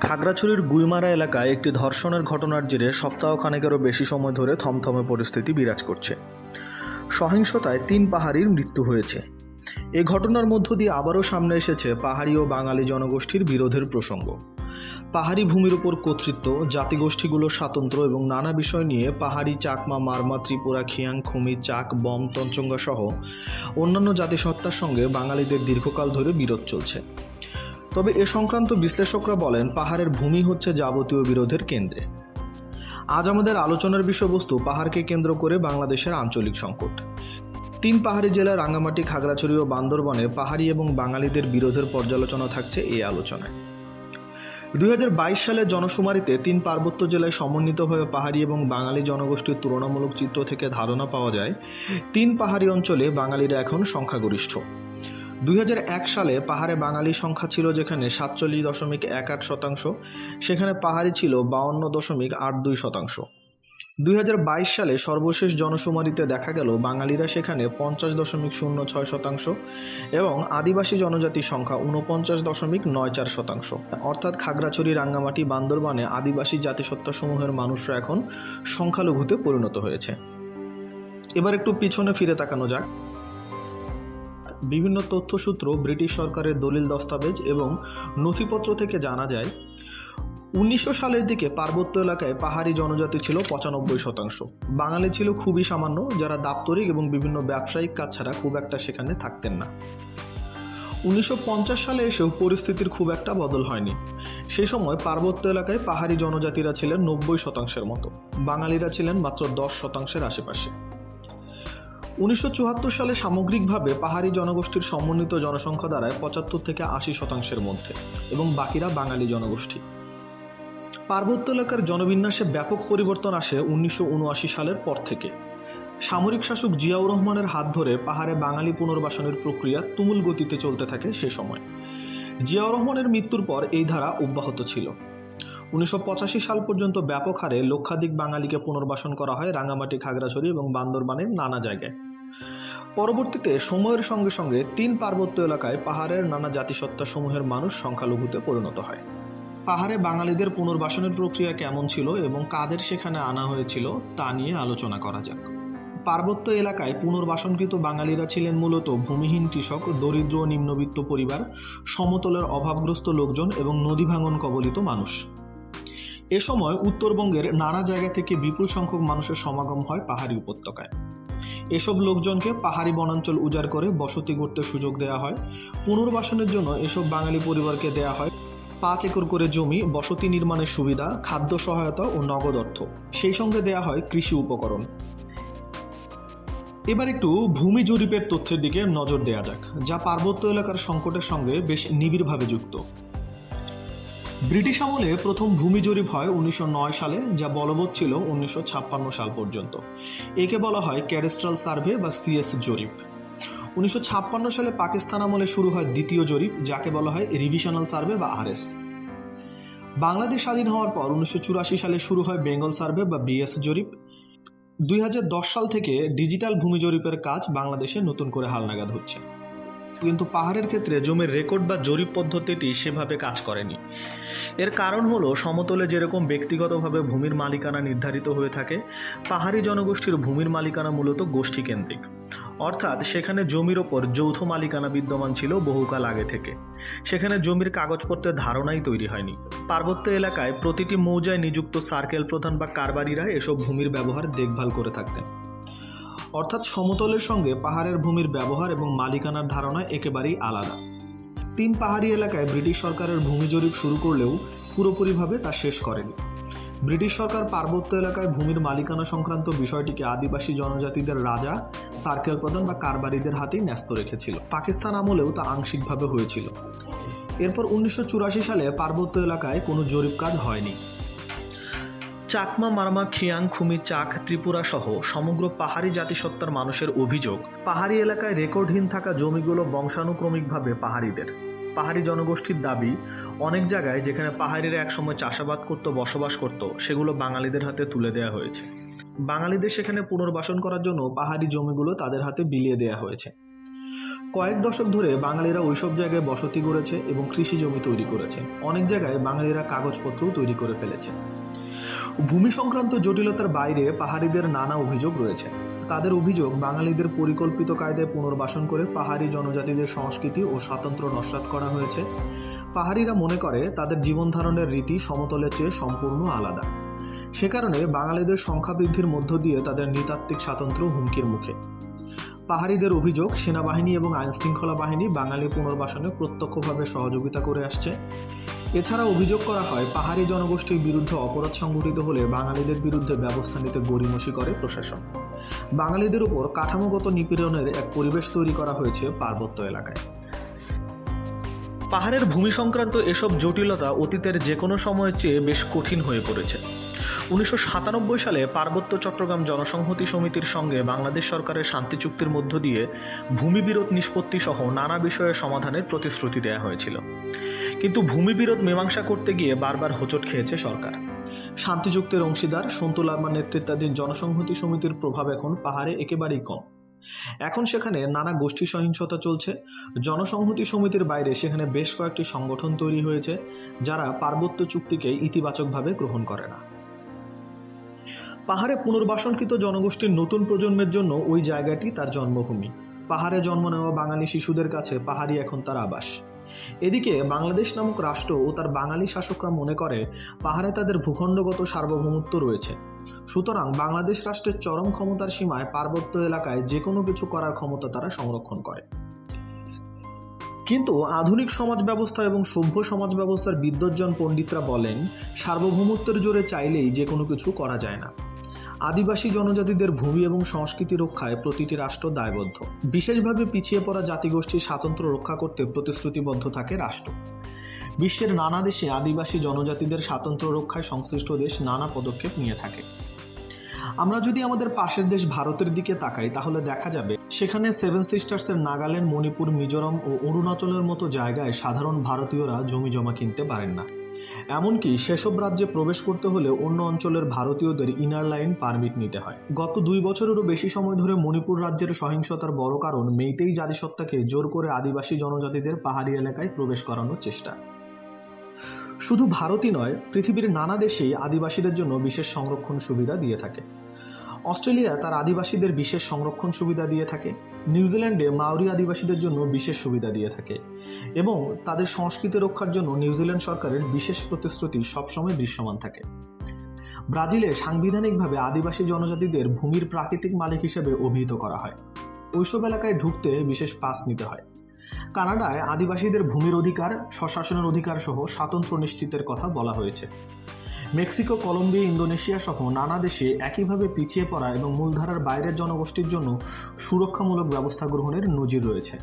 খাগড়াছড়ির গুইমারা এলাকায় একটি ধর্ষণের ঘটনার জেরে সপ্তাহখানেকেরও বেশি সময় ধরে থমথমে পরিস্থিতি বিরাজ করছে। সহিংসতায় তিন পাহাড়ির মৃত্যু হয়েছে। এ ঘটনার মধ্য দিয়ে আবারও সামনে এসেছে পাহাড়ি ও বাঙালি জনগোষ্ঠীর বিরোধের প্রসঙ্গ। পাহাড়ি ভূমির উপর কর্তৃত্ব জাতিগোষ্ঠীগুলোর স্বাতন্ত্র্য এবং নানা বিষয় নিয়ে পাহাড়ি চাকমা, মারমা, ত্রিপুরা, খিয়াং, খুমি, চাক, বম, তঞ্চঙ্গা সহ অন্যান্য জাতিসত্তার সঙ্গে বাঙালিদের দীর্ঘকাল ধরে বিরোধ চলছে। তবে এ সংক্রান্ত বিশ্লেষকরা বলেন, পাহাড়ের ভূমি হচ্ছে যাবতীয় বিরোধের কেন্দ্রে। আজ আমাদের আলোচনার বিষয়বস্তু, পাহাড়কে কেন্দ্র করে বাংলাদেশের আঞ্চলিক সংকট। তিন পাহাড়ি জেলার রাঙ্গামাটি খাগড়াছড়ি ও বান্দরবনে পাহাড়ি এবং বাঙালিদের বিরোধের পর্যালোচনা থাকছে এই আলোচনায়। দুই সালে জনশুমারিতে তিন পার্বত্য জেলায় সমন্বিত হয়ে পাহাড়ি এবং বাঙালি জনগোষ্ঠীর তুলনামূলক চিত্র থেকে ধারণা পাওয়া যায়, তিন পাহাড়ি অঞ্চলে বাঙালিরা এখন সংখ্যাগরিষ্ঠ। দুই হাজার এক সালে পাহাড়ে বাঙালি সংখ্যা ছিল যেখানে সাতচল্লিশ দশমিক এক আট শতাংশ, সেখানে পাহাড়ি ছিল বাউন্ন দশমিক আট দুই শতাংশ। দুই হাজার বাইশ সালে সর্বশেষ জনশুমারিতে দেখা গেল বাঙালিরা সেখানে পঞ্চাশ দশমিক শূন্য ছয় শতাংশ এবং আদিবাসী জনজাতির সংখ্যা উনপঞ্চাশ দশমিক নয় চার শতাংশ। অর্থাৎ খাগড়াছড়ি, রাঙ্গামাটি, বান্দরবানে আদিবাসী জাতিসত্তাসমূহের মানুষরা এখন সংখ্যালঘুতে পরিণত হয়েছে। এবার একটু পিছনে ফিরে তাকানো যাক। বিভিন্ন তথ্যসূত্র, ব্রিটিশ সরকারের দলিল দস্তাবেজ এবং নথিপত্র থেকে জানা যায়, উনিশশো সালের দিকে পার্বত্য এলাকায় পাহাড়ি জনজাতি ছিল পঁচানব্বই শতাংশ। বাঙালি ছিল খুবই সামান্য, যারা দাপ্তরিক এবং বিভিন্ন ব্যবসায়িক কাজ ছাড়া খুব একটা সেখানে থাকতেন না। উনিশশো পঞ্চাশ সালে এসেও পরিস্থিতির খুব একটা বদল হয়নি। সে সময় পার্বত্য এলাকায় পাহাড়ি জনজাতিরা ছিলেন নব্বই শতাংশের মতো। বাঙালিরা ছিলেন মাত্র দশ শতাংশের আশেপাশে। উনিশশো সালে সামগ্রিকভাবে পাহাড়ি জনগোষ্ঠীর সমন্বিত জনসংখ্যা দাঁড়ায় পঁচাত্তর থেকে আশি শতাংশের মধ্যে এবং বাকিরা বাঙালি জনগোষ্ঠী। পার্বত্য এলাকার জনবিন্যাসে ব্যাপক পরিবর্তন আসে উনিশশো উনআশি সালের পর থেকে। সামরিক শাসক জিয়াউর রহমানের হাত ধরে পাহাড়ে বাঙালি পুনর্বাসনের প্রক্রিয়া তুমুল গতিতে চলতে থাকে সে সময়। জিয়াউর রহমানের মৃত্যুর পর এই ধারা অব্যাহত ছিল। উনিশশো পঁচাশি সাল পর্যন্ত ব্যাপক হারে লক্ষাধিক বাঙালিকে পুনর্বাসন করা হয় রাঙামাটি, খাগড়াছড়ি এবং বান্দরবানের নানা জায়গায়। পরবর্তীতে সময়ের সঙ্গে সঙ্গে তিন পার্বত্য এলাকায় পাহাড়ের নানা জাতিসত্তা সমূহের মানুষ সংখ্যালঘুতে পরিণত হয়। পাহাড়ে বাঙালিদের পুনর্বাসনের প্রক্রিয়া কেমন ছিল এবং কাদের সেখানে আনা হয়েছিল, তা নিয়ে আলোচনা করা যাক। পার্বত্য এলাকায় পুনর্বাসনকৃত বাঙালিরা ছিলেন মূলত ভূমিহীন কৃষক, দরিদ্র, নিম্নবিত্ত পরিবার, সমতলের অভাবগ্রস্ত লোকজন এবং নদী ভাঙন কবলিত মানুষ। এ সময় উত্তরবঙ্গের নানা জায়গা থেকে বিপুল সংখ্যক মানুষের সমাগম হয় পাহাড়ি উপত্যকায়। এসব লোকজনকে পাহাড়ি বনাঞ্চল উজাড় করে বসতি করতে সুযোগ দেওয়া হয়। পুনর্বাসনের জন্য এসব বাঙালি পরিবারকে দেয়া হয়। পাঁচ একর করে জমি, বসতি নির্মাণের সুবিধা, খাদ্য সহায়তা ও নগদ অর্থ। সেই সঙ্গে দেয়া হয় কৃষি উপকরণ। এবার একটু ভূমি জরিপের তথ্যের দিকে নজর দেয়া যাক, যা পার্বত্য এলাকার সংকটের সঙ্গে বেশ নিবিড়ভাবে যুক্ত। ব্রিটিশ আমলে প্রথম ভূমি জরিপ হয় উনিশশো নয় সালে, যা বলবৎ ছিল উনিশশো ছাপ্পান্ন সাল পর্যন্ত। একে বলা হয় ক্যাডেস্ট্রাল সার্ভে বা সিএস জরিপ। উনিশশো ছাপ্পান্ন সালে পাকিস্তান আমলে শুরু হয় দ্বিতীয় জরিপ, যাকে বলা হয় রিভিশনাল সার্ভে বা আরএস। বাংলাদেশ স্বাধীন হওয়ার পর উনিশশো চুরাশি সালে শুরু হয় বেঙ্গল সার্ভে বা বিএস জরিপ। দুই হাজার দশ সাল থেকে ডিজিটাল ভূমি জরিপের কাজ বাংলাদেশে নতুন করে হালনাগাদ হচ্ছে। কিন্তু পাহাড়ের ক্ষেত্রে জমির রেকর্ড বা জরিপ পদ্ধতিটি সেভাবে কাজ করেনি। এর কারণ হলো, সমতলে যেরকম ব্যক্তিগতভাবে ভূমির মালিকানা নির্ধারিত হয়ে থাকে, পাহাড়ি জনগোষ্ঠীর ভূমির মালিকানা মূলত গোষ্ঠীকেন্দ্রিক। অর্থাৎ সেখানে জমির ওপর যৌথ মালিকানা বিদ্যমান ছিল বহুকাল আগে থেকে। সেখানে জমির কাগজপত্রের ধারণাই তৈরি হয়নি। পার্বত্য এলাকায় প্রতিটি মৌজায় নিযুক্ত সার্কেল প্রধান বা কারবারিরা এসব ভূমির ব্যবহার দেখভাল করে থাকতেন। অর্থাৎ সমতলের সঙ্গে পাহাড়ের ভূমির ব্যবহার এবং মালিকানার ধারণা একেবারেই আলাদা। তিন পাহাড়ি এলাকায় ব্রিটিশ সরকারের ভূমি জরিপ শুরু করলেও পুরোপুরিভাবে তা শেষ করেনি। ব্রিটিশ সরকার পার্বত্য এলাকায় ভূমির মালিকানা সংক্রান্ত বিষয়টিকে আদিবাসী জনজাতিদের রাজা, সার্কেল প্রধান বা কারবারিদের হাতেই ন্যস্ত রেখেছিল। পাকিস্তান আমলেও তা আংশিকভাবে হয়েছিল। এরপর উনিশশো চুরাশি সালে পার্বত্য এলাকায় কোনো জরিপ কাজ হয়নি। চাকমা, মারমা, খিয়াং, খুমি, চাক, ত্রিপুরা সহ সমগ্র পাহাড়ি জাতিসত্তার মানুষের অভিযোগ, পাহাড়ি এলাকায় রেকর্ডহীন থাকা জমিগুলো বংশানুক্রমিকভাবে পাহাড়িদের। পাহাড়ি জনগোষ্ঠীর দাবি, অনেক জায়গায় যেখানে পাহাড়িরা একসময় চাষাবাদ করত, বসবাস করত, সেগুলো বাঙালিদের হাতে তুলে দেওয়া হয়েছে। বাঙালিদের সেখানে পুনর্বাসন করার জন্য পাহাড়ি জমিগুলো তাদের হাতে বিলিয়ে দেওয়া হয়েছে। কয়েক দশক ধরে বাঙালিরা ওইসব জায়গায় বসতি গড়েছে এবং কৃষি জমি তৈরি করেছে। অনেক জায়গায় বাঙালিরা কাগজপত্রও তৈরি করে ফেলেছে। ভূমি সংক্রান্ত জটিলতার বাইরে পাহাড়িদের নানা অভিযোগ রয়েছে। তাদের অভিযোগ, বাঙালিদের পরিকল্পিত কায়দায় পুনর্বাসন করে পাহাড়ি জনজাতিদের সংস্কৃতি ও স্বাতন্ত্র্য নস্যাৎ করা হয়েছে। পাহাড়িরা মনে করে, তাদের জীবন ধারণের রীতি সমতলের চেয়ে সম্পূর্ণ আলাদা। সে কারণে বাঙালিদের সংখ্যা বৃদ্ধির মধ্য দিয়ে তাদের নৃতাত্ত্বিক স্বাতন্ত্র্য হুমকির মুখে। পাহাড়িদের অভিযোগ, সেনাবাহিনী এবং আইনশৃঙ্খলা বাহিনী বাঙালি পুনর্বাসনে প্রত্যক্ষভাবে সহযোগিতা করে আসছে। এছাড়া অভিযোগ করা হয়, পাহাড়ি জনগোষ্ঠীর বিরুদ্ধে অপরাধ সংঘটিত হলে বাঙালিদের বিরুদ্ধে ব্যবস্থা নিতে গড়িমসি করে প্রশাসন। বাঙালিদের উপর কাঠামোগত নিপীড়নের এক পরিবেশ তৈরি করা হয়েছে পার্বত্য এলাকায়। পাহাড়ের ভূমি সংক্রান্ত এসব জটিলতা অতীতের যে কোনো সময়ের চেয়ে বেশ কঠিন হয়ে পড়েছে। উনিশশো সাতানব্বই সালে পার্বত্য চট্টগ্রাম জনসংহতি সমিতির সঙ্গে বাংলাদেশ সরকারের শান্তি চুক্তির মধ্য দিয়ে ভূমি বিরোধ নিষ্পত্তি সহ নানা বিষয়ে সমাধানের প্রতিশ্রুতি দেওয়া হয়েছিল। কিন্তু ভূমি বিরোধ মীমাংসা করতে গিয়ে বারবার হোঁচট খেয়েছে সরকার। শান্তি চুক্তির অংশীদার সন্তু লার্মার নেতৃত্বাধীন জনসংহতি সমিতির প্রভাব এখন পাহাড়ে একেবারেই কম। এখন সেখানে নানা গোষ্ঠী সহিংসতা চলছে। জনসংহতি সমিতির বাইরে সেখানে বেশ কয়েকটি সংগঠন তৈরি হয়েছে, যারা পার্বত্য চুক্তিকে ইতিবাচকভাবে গ্রহণ করে না। পাহাড়ে পুনর্বাসনকৃত জনগোষ্ঠীর নতুন প্রজন্মের জন্য ওই জায়গাটি তার জন্মভূমি। পাহাড়ে জন্ম নেওয়া বাঙালি শিশুদের কাছে পাহাড়ি এখন তার আবাস। এদিকে বাংলাদেশ নামক রাষ্ট্র ও তার বাঙালি শাসকরা মনে করে, পাহাড়ে তাদের ভূখণ্ডগত সার্বভৌমত্ব রয়েছে। সুতরাং বাংলাদেশ রাষ্ট্রের চরম ক্ষমতার সীমায় পার্বত্য এলাকায় যে কোনো কিছু করার ক্ষমতা তারা সংরক্ষণ করে। কিন্তু আধুনিক সমাজ ব্যবস্থা এবং সভ্য সমাজ ব্যবস্থার বিদ্বজ্জন পণ্ডিতরা বলেন, সার্বভৌমত্বের জোরে চাইলেই যে কোনো কিছু করা যায় না। আদিবাসী জনজাতিদের ভূমি এবং সংস্কৃতি রক্ষায় প্রতিটি রাষ্ট্র দায়বদ্ধ। বিশেষভাবে পিছিয়ে পড়া জাতিগোষ্ঠীর স্বাতন্ত্র্য রক্ষা করতে প্রতিশ্রুতিবদ্ধ থাকে রাষ্ট্র। বিশ্বের নানা দেশে আদিবাসী জনজাতিদের স্বাতন্ত্র্য রক্ষায় সংশ্লিষ্ট দেশ নানা পদক্ষেপ নিয়ে থাকে। আমরা যদি আমাদের পাশের দেশ ভারতের দিকে তাকাই, তাহলে দেখা যাবে সেখানে সেভেন সিস্টার্সের নাগাল্যান্ড, মণিপুর, মিজোরাম ও অরুণাচলের মতো জায়গায় সাধারণ ভারতীয়রা জমি জমা কিনতে পারেন না। এমনকি সেসব রাজ্যে প্রবেশ করতে হলে অন্য অঞ্চলের ভারতীয়দের ইনার লাইন পারমিট নিতে হয়। গত দুই বছরেরও বেশি সময় ধরে মণিপুর রাজ্যের সহিংসতার বড় কারণ মেইতেই জাতিসত্তাকে জোর করে আদিবাসী জনজাতিদের পাহাড়ি এলাকায় প্রবেশ করানোর চেষ্টা। শুধু ভারতই নয়, পৃথিবীর নানা দেশেই আদিবাসীদের জন্য বিশেষ সংরক্ষণ সুবিধা দিয়ে থাকে। অস্ট্রেলিয়া তার আদিবাসীদের বিশেষ সংরক্ষণ সুবিধা দিয়ে থাকে। নিউজিল্যান্ডে মাওরি আদিবাসীদের জন্য বিশেষ সুবিধা দিয়ে থাকে এবং তাদের সংস্কৃতি রক্ষার জন্য নিউজিল্যান্ড সরকারের বিশেষ প্রতিশ্রুতি সবসময় দৃশ্যমান থাকে। ব্রাজিলে সাংবিধানিকভাবে আদিবাসী জনজাতিদের ভূমির প্রাকৃতিক মালিক হিসেবে অভিহিত করা হয়। ওইসব এলাকায় ঢুকতে বিশেষ পাস নিতে হয়। কানাডায় আদিবাসীদের ভূমির অধিকার, স্বশাসনের অধিকার সহ স্বাতন্ত্র্য নিশ্চিতের কথা বলা হয়েছে। মেক্সিকো, কলম্বিয়া, ইন্দোনেশিয়া সহ নানা দেশে একইভাবে পিছিয়ে পড়া এবং মূলধারার বাইরের জনগোষ্ঠীর জন্য সুরক্ষামূলক ব্যবস্থা গ্রহণের নজির রয়েছে।